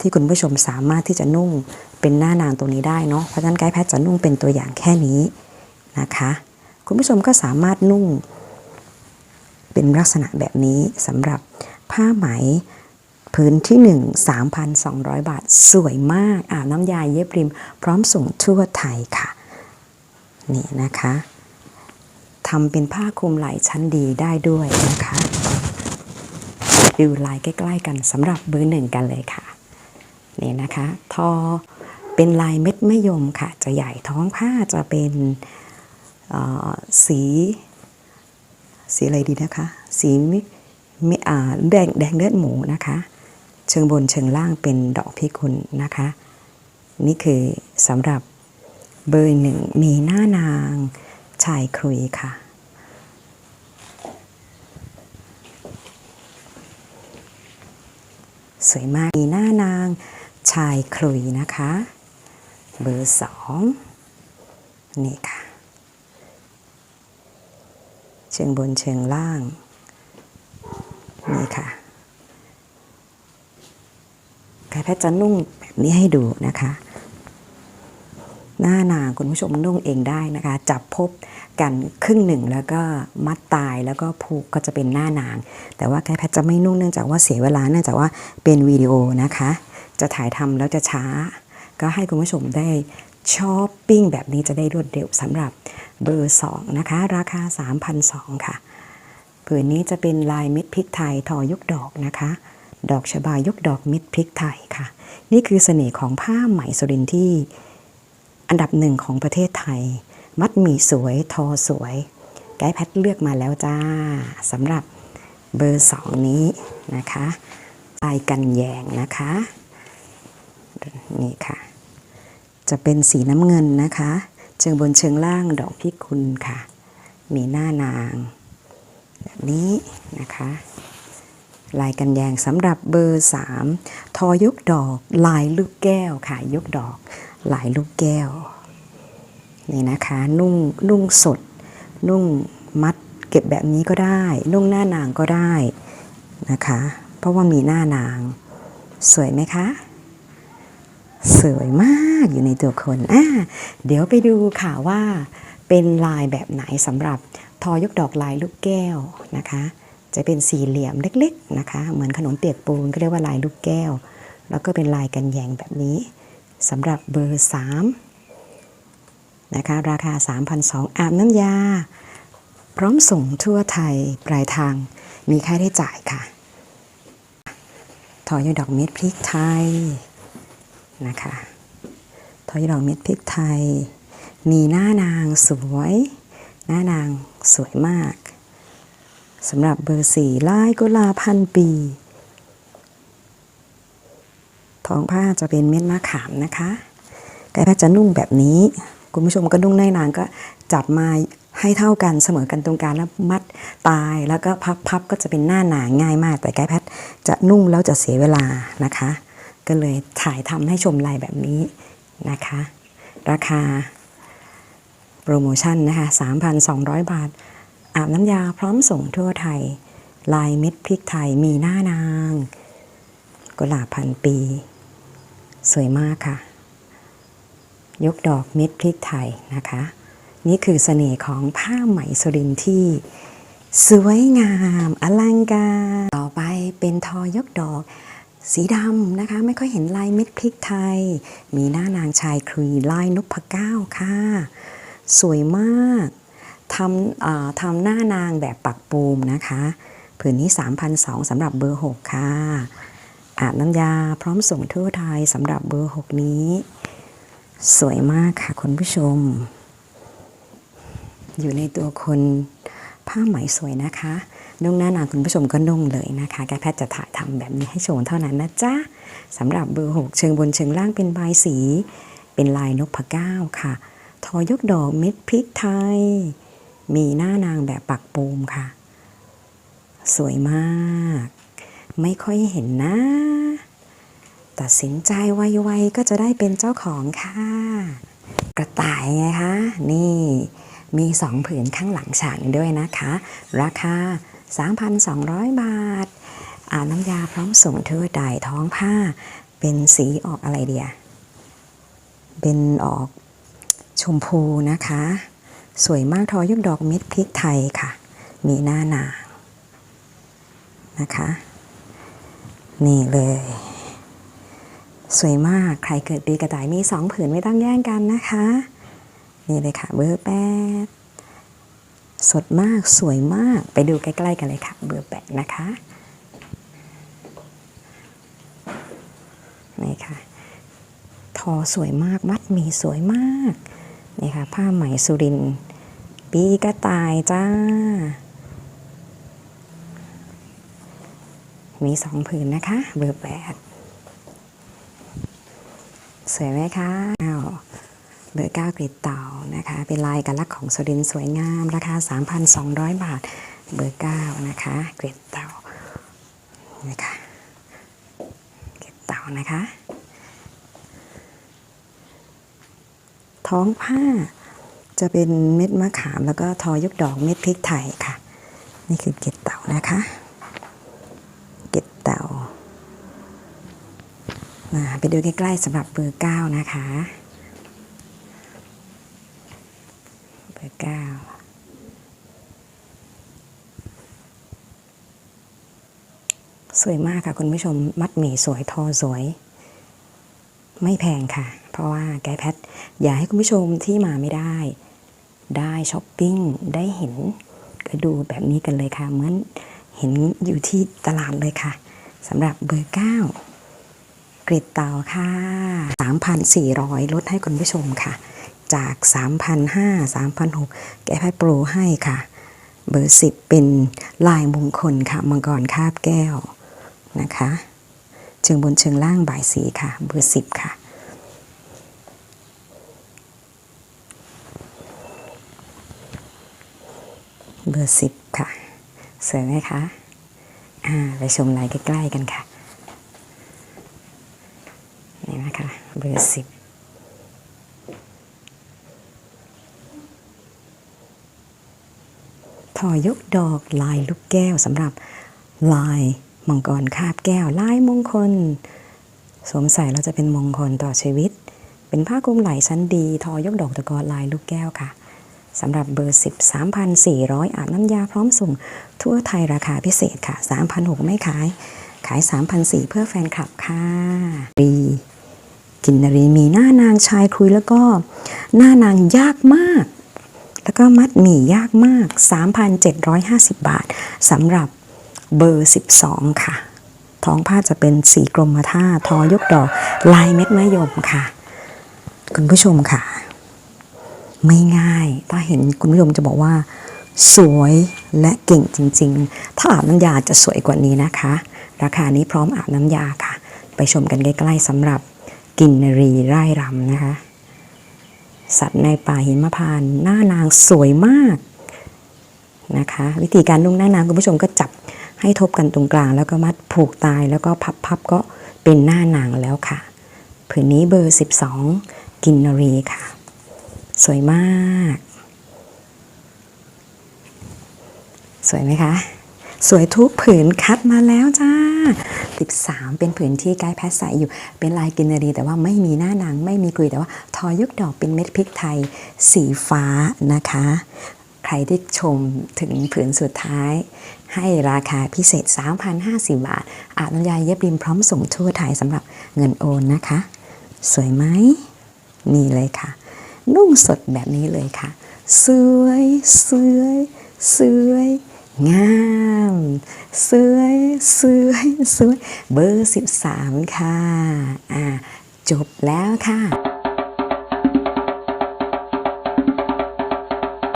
ที่คุณผู้ชมสามารถที่จะนุ่งเป็นหน้านางตัวนี้ได้เนาะเพราะฉะนั้นไกด์แพทย์จะนุ่งเป็นตัวอย่างแค่นี้นะคะ คุณผู้ชมก็สามารถนุ่ง เป็นลักษณะแบบนี้สำหรับผ้าไหมพื้นที่ 1 3,200 บาท สวยมากอ่าน้ำยาเย็บริม พร้อมส่งทั่วไทยค่ะ นี่นะคะทำเป็นผ้าคลุมไหล่ชั้นดีได้ด้วยนะคะ ดูลายใกล้ ๆ กันสำหรับเบอร์หนึ่งกันเลยค่ะ นี่นะคะทอเป็นลายเม็ดมะยมค่ะ จะใหญ่ท้องผ้าจะเป็นสี สีอะไรดีนะคะ สีมิมิอ่าแดงแดงเลือดหมูนะคะ เชิงบนเชิงล่างเป็นดอกพิกุลนะคะ นี่คือสำหรับเบอร์หนึ่งมีหน้านางชายครุยค่ะสวยมากมีหน้านาง ชายคลุยนะคะ เบอร์สองนี่ค่ะ เชิงบนเชิงล่าง นี่ค่ะไก่แพทย์จะนุ่งแบบนี้ให้ดูนะคะ หน้านางคุณผู้ชมนุ่งเองได้นะคะ จับพบกันครึ่งหนึ่งแล้วก็มัดตายแล้วก็ผูกก็จะเป็นหน้านาง แต่ว่ากด์แพทย์จะไม่นุ่งเนื่องจากว่าเสียเวลาเนื่องจากว่าเป็นวิดีโอนะคะ จะถ่ายทำแล้วจะช้า ก็ให้คุณผู้ชมได้ช้อปปิ้งแบบนี้จะได้รวดเร็วสำหรับเบอร์ 2 นะคะ ราคา3,200ค่ะผืนนี้จะเป็นลายเม็ดพริกไทยทอยกดอกนะคะ ดอกชบายกดอกเม็ดพริกไทยค่ะ นี่คือเสน่ห์ของผ้าไหมสุรินที่อันดับหนึ่งของประเทศไทย มัดหมี่สวยทอสวย ไกด์แพทเลือกมาแล้วจ้าสำหรับเบอร์สองนี้นะคะลายกันแยงนะคะ นี่ค่ะ จะเป็นสีน้ำเงินนะคะ เชิงบนเชิงล่างดอกพิกุลค่ะ มีหน้านาง แบบนี้นะคะลายกันแยงสำหรับเบอร์ 3 ทอยกดอกลายลูกแก้วค่ะ ยกดอกลายลูกแก้ว นี่นะคะ นุ่งนุ่งสด นุ่งมัดเก็บแบบนี้ก็ได้ นุ่งหน้านางก็ได้นะคะ เพราะว่ามีหน้านาง สวยไหมคะ สวยมากอยู่ในตัวคนอ่าเดี๋ยวไปดูค่ะว่าเป็นลายแบบไหนสำหรับทอยกดอกลายลูกแก้วนะคะ จะเป็นสี่เหลี่ยมเล็กๆนะคะ เหมือนขนมเปียกปูนก็เรียกว่าลายลูกแก้ว แล้วก็เป็นลายกันแยงแบบนี้สำหรับเบอร์3นะคะราคา 3,200อาบน้ำยา พร้อมส่งทั่วไทยปลายทางมีค่าได้จ่ายค่ะ ทอยกดอกเม็ดพริกไทย นะคะทอยดอกเม็ดพริกไทย มีหน้านางสวย หน้านางสวยมากสำหรับเบอร์สี่ลายกุหลาบพันปีท้องผ้าจะเป็นเม็ดมะขามนะคะไก่แพทย์จะนุ่งแบบนี้ คุณผู้ชมก็นุ่งหน้านางก็จับมาให้เท่ากันเสมอกันตรงกลางแล้วมัดตายแล้วก็พับพับก็จะเป็นหน้าหนาง่ายมาก แต่ไก่แพทย์จะนุ่งแล้วจะเสียเวลานะคะ ก็เลยถ่ายทำให้ชมลายแบบนี้นะคะ ราคาโปรโมชั่นนะคะ 3,200 บาท อาบน้ำยาพร้อมส่งทั่วไทย ลายเม็ดพริกไทยมีหน้านาง กุหลาบพันปี สวยมากค่ะ ยกดอกเม็ดพริกไทยนะคะ นี่คือเสน่ห์ของผ้าไหมสุรินที่สวยงาม อลังการ ต่อไปเป็นทอยกดอก สีดำนะคะ ไม่ค่อยเห็นลายเม็ดพริกไทย มีหน้านางชายครุยลายนพเก้าค่ะ สวยมากทำทำหน้านางแบบปักปูมนะคะผืนนี้3,200สำหรับเบอร์ 6 ค่ะ อาบน้ำยาพร้อมส่งทั่วไทยสำหรับเบอร์ 6 นี้ สวยมากค่ะคุณผู้ชม อยู่ในตัวคนผ้าไหมสวยนะคะ นุ่งหน้านางคุณผู้ชมก็นุ่งเลยนะคะแกแพทย์จะถ่ายทำแบบนี้ให้ชมเท่านั้นนะจ๊ะสำหรับเบอร์6เชิงบนเชิงล่างเป็นใบสี เป็นลายนกพเก้าค่ะ ทอยกดอกเม็ดพริกไทย มีหน้านางแบบปักปูมค่ะ สวยมาก ไม่ค่อยเห็นนะ ตัดสินใจไวๆก็จะได้เป็นเจ้าของค่ะ กระต่ายไงคะ นี่มีสองผืนข้างหลังฉากด้วยนะคะ ราคา 3,200 บาทอาน้ำยาพร้อมส่งเธอด่ายท้องผ้า เป็นสีออกอะไรเดียเป็นออกชมพูนะคะ สวยมากทอยกดอกเม็ดพริกไทยค่ะ มีหน้านางนะคะ นี่เลย สวยมากใครเกิดปีกระต่ายมีสองผืนไม่ต้องแย่งกันนะคะ นี่เลยค่ะเบอร์แปด สดมากสวยมากไปดูใกล้ๆกันเลยค่ะ เบอร์แปดนะคะนี่ค่ะ ทอสวยมากมัดหมีสวยมากนี่ค่ะ ผ้าไหมสุรินปีกระต่ายจ้า มีสองผืนนะคะ เบอร์แปดสวยไหมคะอ้าว เบอร์เก้ากรีดเต่านะคะ เป็นลายกันลักษณ์ของสุรินสวยงาม ราคา 3,200 บาท เบอร์เก้านะคะเกรดเต่านี่ค่ะเกรดเต่านะคะ ท้องผ้าจะเป็นเม็ดมะขามแล้วก็ทอยกดอกเม็ดพริกไทยค่ะ นี่คือเกล็ดเต่านะคะเกล็ดเต่ามาไปดูใกล้ๆสำหรับเบอร์เก้านะคะ เก้าสวยมากค่ะคุณผู้ชมมัดหมี่สวยทอสวย ไม่แพงค่ะ เพราะว่าไกด์แพทอยากให้คุณผู้ชมที่มาไม่ได้ ได้ช้อปปิ้งได้เห็นก็ดูแบบนี้กันเลยค่ะ เหมือนเห็นอยู่ที่ตลาดเลยค่ะสำหรับเบอร์เก้ากริดเตาค่ะ 3,400 ลดให้คุณผู้ชมค่ะ จาก 3,500 3,600 แก้ไพ่โปรให้ค่ะ เบอร์ 10 เป็นลายมงคลค่ะมังกรคาบแก้วนะคะ เชิงบนเชิงล่างบ่ายสีค่ะ เบอร์ 10 ค่ะเบอร์10ค่ะสวยไหมคะอ่าไปชมลายใกล้ ๆ กันค่ะ นี่นะคะ เบอร์10 ทอยกดอกลายลูกแก้วสำหรับลายมังกรคาบแก้วลายมงคล สวมใส่เราจะเป็นมงคลต่อชีวิต เป็นผ้าคลุมไหล่ชั้นดี ทอยกดอกตะกอลายลูกแก้วค่ะสำหรับเบอร์ 10 3,400 อาบน้ำยาพร้อมส่ง ทั่วไทยราคาพิเศษค่ะ 3,600 ไม่ขาย ขาย3,400 เพื่อแฟนคลับค่ะรีกินนารีมีหน้านางชายคุยแล้วก็ หน้านางยากมาก แล้วก็มัดหมี่ยากมาก 3,750 บาทสำหรับเบอร์ 12 ค่ะ ท้องผ้าจะเป็นสีกรมท่าทอยกดอกลายเม็ดมะยมค่ะ คุณผู้ชมค่ะ ไม่ง่าย ถ้าเห็นคุณผู้ชมจะบอกว่า สวยและเก่งจริง ๆ ถ้าอาบน้ำยาจะสวยกว่านี้นะคะ ราคานี้พร้อมอาบน้ำยาค่ะ ไปชมกันใกล้ๆสำหรับกินนรีไร่รำนะคะ สัตว์ในป่าหิมพานต์หน้านางสวยมากนะคะ วิธีการนุ่งหน้านางคุณผู้ชมก็จับให้ทบกันตรงกลาง แล้วก็มัดผูกตายแล้วก็พับๆก็เป็นหน้านางแล้วค่ะผืนนี้เบอร์ 12 กินนรีค่ะ สวยมาก สวยไหมคะ สวยทุกผืนคัดมาแล้วจ้า13เป็นผืนที่ไกด์แพทใส่อยู่ เป็นลายกินนารี แต่ว่าไม่มีหน้าหนังไม่มีกลุยแต่ว่าทอยุกดอกเป็นเม็ดพริกไทยสีฟ้านะคะ ใครที่ชมถึงผืนสุดท้าย ให้ราคาพิเศษ 3,050 บาทอาบน้ำยาเย็บริมพร้อมส่งทั่วไทยสำหรับเงินโอนนะคะ สวยไหมนี่เลยค่ะ นุ่งสดแบบนี้เลยค่ะ สวยสวยสวย งามสวยสวยสวยเบอร์ 13 ค่ะ อ่า จบแล้วค่ะ